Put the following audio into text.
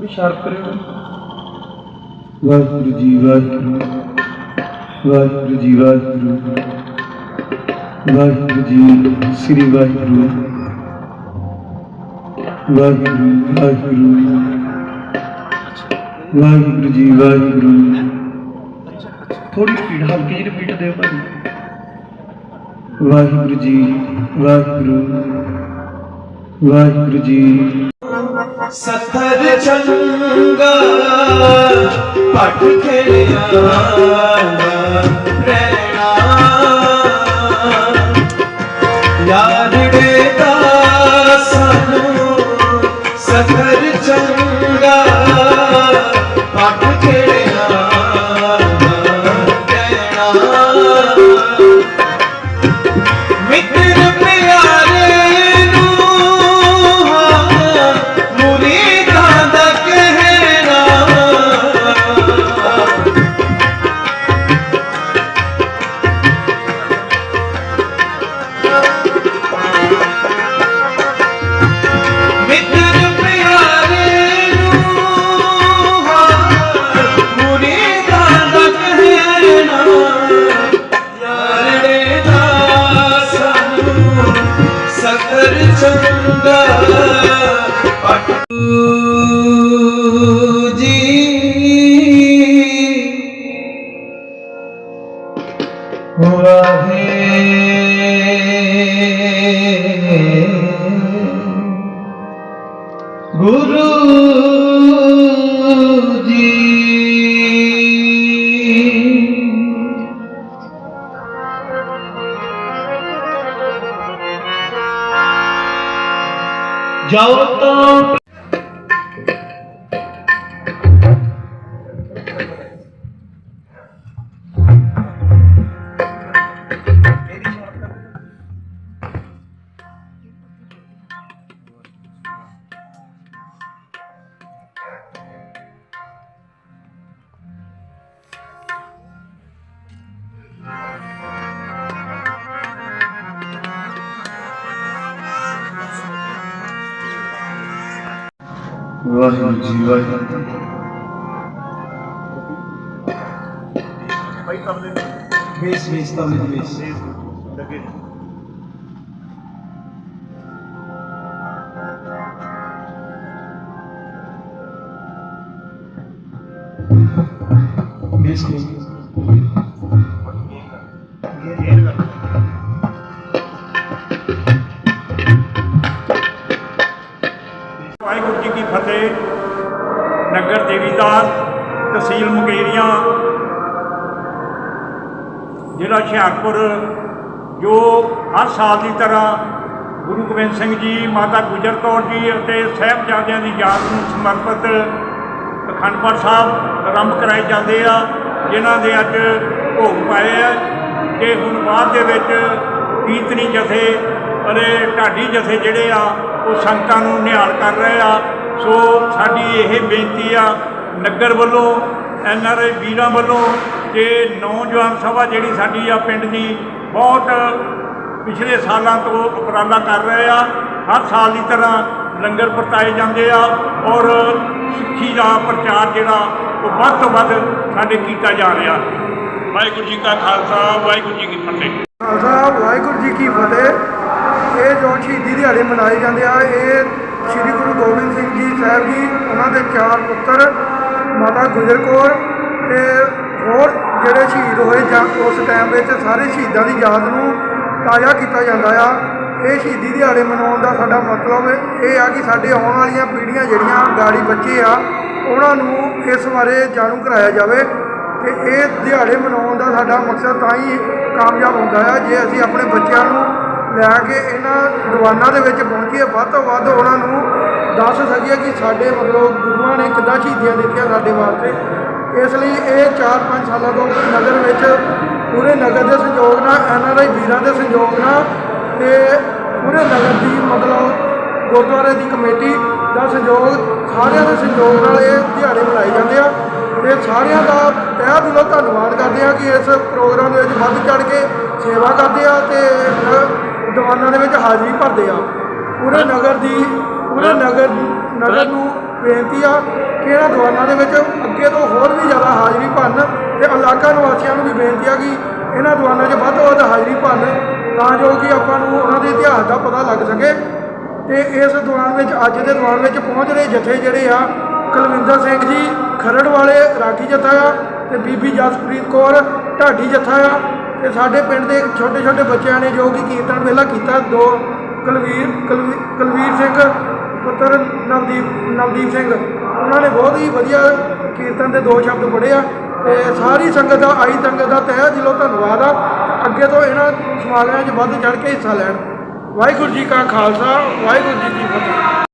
ਸ਼ਰਤ ਕਰਿਓ ਵਾਹਿਗੁਰੂ ਜੀ ਵਾਹਿਗੁਰੂ ਵਾਹਿਗੁਰੂ ਜੀ ਵਾਹਿਗੁਰੂ ਵਾਹਿਗੁਰੂ ਜੀ ਸ੍ਰੀ ਵਾਹਿਗੁਰੂ ਵਾਹਿਗੁਰੂ ਵਾਹਿਗੁਰੂ ਵਾਹਿਗੁਰੂ ਜੀ ਵਾਹਿਗੁਰੂ ਥੋੜੀ ਪੀੜ ਹਲਕੀ ਜਿਹੀ ਰਿਪੀਟ ਦਿਓ ਭਾਜੀ ਵਾਹਿਗੁਰੂ ਜੀ ਵਾਹਿਗੁਰੂ ਵਾਹਿਗੁਰੂ ਜੀ। ਸਤਰ ਚੰਗਾ ਪਟ ਖੇਲਿਆ ਰਹਿਣਾ ਯਾਰੜੇ ਦਾ ਸਾਨੂੰ ਸਤਰ ਚੰਗਾ ਪਟ ਖੇਲਿਆ। ਗੁਰੂ ਜੀ ਜਾਓ Waheguru ji Waheguru base base Tamil base base base ਤਹਿਸੀਲ ਮੁਕੇਰੀਆਂ। ਜ਼ਿਲ੍ਹਾ ਹੁਸ਼ਿਆਰਪੁਰ, ਜੋ ਹਰ ਸਾਲ ਦੀ ਤਰ੍ਹਾਂ ਗੁਰੂ ਗੋਬਿੰਦ ਸਿੰਘ ਜੀ, ਮਾਤਾ ਗੁਜਰ ਕੌਰ ਜੀ ਅਤੇ ਸਾਹਿਬਜ਼ਾਦਿਆਂ ਦੀ ਯਾਦ ਨੂੰ ਸਮਰਪਿਤ ਅਖੰਡ ਪਾਠ ਸਾਹਿਬ ਆਰੰਭ ਕਰਾਏ ਜਾਂਦੇ ਆ, ਜਿਨ੍ਹਾਂ ਦੇ ਅੱਜ ਭੋਗ ਪਾਏ ਆ ਕਿ ਹੁਣ ਬਾਅਦ ਦੇ ਵਿੱਚ ਕੀਰਤਨੀ ਜਥੇ ਅਤੇ ਢਾਡੀ ਜਥੇ ਜਿਹੜੇ ਆ, ਉਹ ਸੰਗਤਾਂ ਨੂੰ ਨਿਹਾਲ ਕਰ ਰਹੇ ਆ। ਸੋ ਸਾਡੀ ਇਹ ਬੇਨਤੀ ਆ ਨਗਰ ਵੱਲੋਂ, ਐਨ ਆਰ ਆਈ ਵੀਰਾਂ ਵੱਲੋਂ ਕਿ ਨੌਜਵਾਨ ਸਭਾ ਜਿਹੜੀ ਸਾਡੀ ਆ ਪਿੰਡ ਦੀ ਬਹੁਤ ਪਿਛਲੇ ਸਾਲਾਂ ਤੋਂ ਉਪਰਾਲਾ ਕਰ ਰਹੇ ਆ। ਹਰ ਸਾਲ ਦੀ ਤਰ੍ਹਾਂ ਲੰਗਰ ਵਰਤਾਏ ਜਾਂਦੇ ਆ ਔਰ ਸਿੱਖੀ ਦਾ ਪ੍ਰਚਾਰ ਜਿਹੜਾ ਉਹ ਵੱਧ ਤੋਂ ਵੱਧ ਸਾਡੇ ਕੀਤਾ ਜਾ ਰਿਹਾ। ਵਾਹਿਗੁਰੂ ਜੀ ਕਾ ਖਾਲਸਾ, ਵਾਹਿਗੁਰੂ ਜੀ ਕੀ ਫਤਿਹ। ਖਾਲਸਾ, ਵਾਹਿਗੁਰੂ ਜੀ ਕੀ ਫਤਿਹ। ਇਹ ਜੋ ਸ਼ਹੀਦੀ ਦਿਹਾੜੇ ਮਨਾਏ ਜਾਂਦੇ ਆ, ਇਹ ਸ੍ਰੀ ਗੁਰੂ ਗੋਬਿੰਦ ਸਿੰਘ ਜੀ ਸਾਹਿਬ ਜੀ, ਉਹਨਾਂ ਦੇ ਚਾਰ ਪੁੱਤਰ ਮਾਤਾ ਗੁਜਰ ਕੌਰ ਤੇ ਹੋਰ ਜਿਹੜੇ ਸ਼ਹੀਦ ਹੋਏ ਜਾਂ ਉਸ ਟਾਈਮ ਵਿੱਚ ਸਾਰੇ ਸ਼ਹੀਦਾਂ ਦੀ ਯਾਦ ਨੂੰ ਤਾਜ਼ਾ ਕੀਤਾ ਜਾਂਦਾ ਆ। ਇਹ ਸ਼ਹੀਦੀ ਦਿਹਾੜੇ ਮਨਾਉਣ ਦਾ ਸਾਡਾ ਮਤਲਬ ਇਹ ਆ ਕਿ ਸਾਡੇ ਆਉਣ ਵਾਲੀਆਂ ਪੀੜ੍ਹੀਆਂ ਜਿਹੜੀਆਂ ਗਾੜੀ ਬੱਚੇ ਆ, ਉਹਨਾਂ ਨੂੰ ਇਸ ਬਾਰੇ ਜਾਣੂ ਕਰਾਇਆ ਜਾਵੇ ਤੇ ਇਹ ਦਿਹਾੜੇ ਮਨਾਉਣ ਦਾ ਸਾਡਾ ਮਕਸਦ ਤਾਂ ਹੀ ਕਾਮਯਾਬ ਹੁੰਦਾ ਆ, ਜੇ ਅਸੀਂ ਆਪਣੇ ਬੱਚਿਆਂ ਨੂੰ ਲੈ ਕੇ ਇਹਨਾਂ ਦੀਵਾਨਾਂ ਦੇ ਵਿੱਚ ਪਹੁੰਚੀਏ। ਵੱਧ ਤੋਂ ਵੱਧ ਉਹਨਾਂ ਨੂੰ ਦੱਸ ਸਕੀਏ ਕਿ ਸਾਡੇ ਮਤਲਬ ਗੁਰੂਆਂ ਨੇ ਕਿੱਦਾਂ ਸ਼ਹੀਦੀਆਂ ਦਿੱਤੀਆਂ ਸਾਡੇ ਵਾਸਤੇ। ਇਸ ਲਈ ਇਹ 4-5 ਸਾਲਾਂ ਤੋਂ ਨਗਰ ਵਿੱਚ, ਪੂਰੇ ਨਗਰ ਦੇ ਸਹਿਯੋਗ ਨਾਲ ਐਨਆਰਆਈ ਵੀਰਾਂ ਦੇ ਸਹਿਯੋਗ ਨਾਲ ਤੇ ਪੂਰੇ ਨਗਰ ਦੀ ਮਤਲਬ ਗੁਰਦੁਆਰੇ ਦੀ ਕਮੇਟੀ ਦਾ ਸਹਿਯੋਗ ਸਾਰਿਆਂ ਦੇ ਸਹਿਯੋਗ ਨਾਲ ਇਹ ਦਿਹਾੜੇ ਮਨਾਏ ਜਾਂਦੇ ਆ। ਤੇ ਸਾਰਿਆਂ ਦਾ ਤਹਿ ਦਿਲੋਂ ਧੰਨਵਾਦ ਕਰਦੇ ਆ ਕਿ ਇਸ ਪ੍ਰੋਗਰਾਮ ਦੇ ਵਿੱਚ ਵੱਧ ਚੜ ਕੇ ਸੇਵਾ ਕਰਦੇ ਆ ਤੇ ਦੀਵਾਨਾਂ ਦੇ ਵਿੱਚ ਹਾਜ਼ਰੀ ਭਰਦੇ ਆ। ਪੂਰੇ ਨਗਰ ਦੀ ਪੂਰੇ ਨਗਰ ਨਗਰ ਨੂੰ ਬੇਨਤੀ ਆ ਕਿ ਇਹਨਾਂ ਦੀਵਾਨਾਂ ਦੇ ਵਿੱਚ ਅੱਗੇ ਤੋਂ ਹੋਰ ਵੀ ਜ਼ਿਆਦਾ ਹਾਜ਼ਰੀ ਭਰਨ ਤੇ ਇਲਾਕਾ ਨਿਵਾਸੀਆਂ ਨੂੰ ਵੀ ਬੇਨਤੀ ਆ ਕਿ ਇਹਨਾਂ ਦੀਵਾਨਾਂ 'ਚ ਵੱਧ ਤੋਂ ਵੱਧ ਹਾਜ਼ਰੀ ਭਰਨ ਤਾਂ ਜੋ ਕਿ ਆਪਾਂ ਨੂੰ ਉਹਨਾਂ ਦੇ ਇਤਿਹਾਸ ਦਾ ਪਤਾ ਲੱਗ ਸਕੇ। ਤੇ ਇਸ ਦੀਵਾਨ ਵਿੱਚ ਅੱਜ ਦੇ ਦੀਵਾਨ ਵਿੱਚ ਪਹੁੰਚ ਰਹੇ ਜਥੇ ਜਿਹੜੇ ਆ ਕੁਲਵਿੰਦਰ ਸਿੰਘ ਜੀ ਖਰੜ ਵਾਲੇ ਰਾਗੀ ਜਥਾ ਆ ਤੇ ਬੀਬੀ ਜਸਪ੍ਰੀਤ ਕੌਰ ਢਾਡੀ ਜਥਾ ਆ। ਤੇ ਸਾਡੇ ਪਿੰਡ ਦੇ ਛੋਟੇ ਛੋਟੇ ਬੱਚਿਆਂ ਨੇ ਜੋ ਕਿ ਕੀਰਤਨ ਵੇਲਾ ਕੀਤਾ, ਦੋ ਕੁਲਵੀਰ, ਕੁਲਵੀ- ਕੁਲਵੀਰ ਸਿੰਘ, ਪੁੱਤਰ ਨਵਦੀਪ ਨਵਦੀਪ ਸਿੰਘ। ਉਹਨਾਂ ਨੇ ਬਹੁਤ ਹੀ ਵਧੀਆ ਕੀਰਤਨ ਦੇ ਦੋ ਸ਼ਬਦ ਪੜ੍ਹੇ ਆ ਤੇ ਸਾਰੀ ਸੰਗਤ ਦਾ, ਆਈ ਸੰਗਤ ਦਾ ਤਹਿ ਦਿਲੋਂ ਧੰਨਵਾਦ ਆ। ਅੱਗੇ ਤੋਂ ਇਹਨਾਂ ਸਮਾਗਮਾਂ 'ਚ ਵੱਧ ਚੜ੍ਹ ਕੇ ਹਿੱਸਾ ਲੈਣ। ਵਾਹਿਗੁਰੂ ਜੀ ਕਾ ਖਾਲਸਾ, ਵਾਹਿਗੁਰੂ ਜੀ ਕੀ ਫਤਿਹ।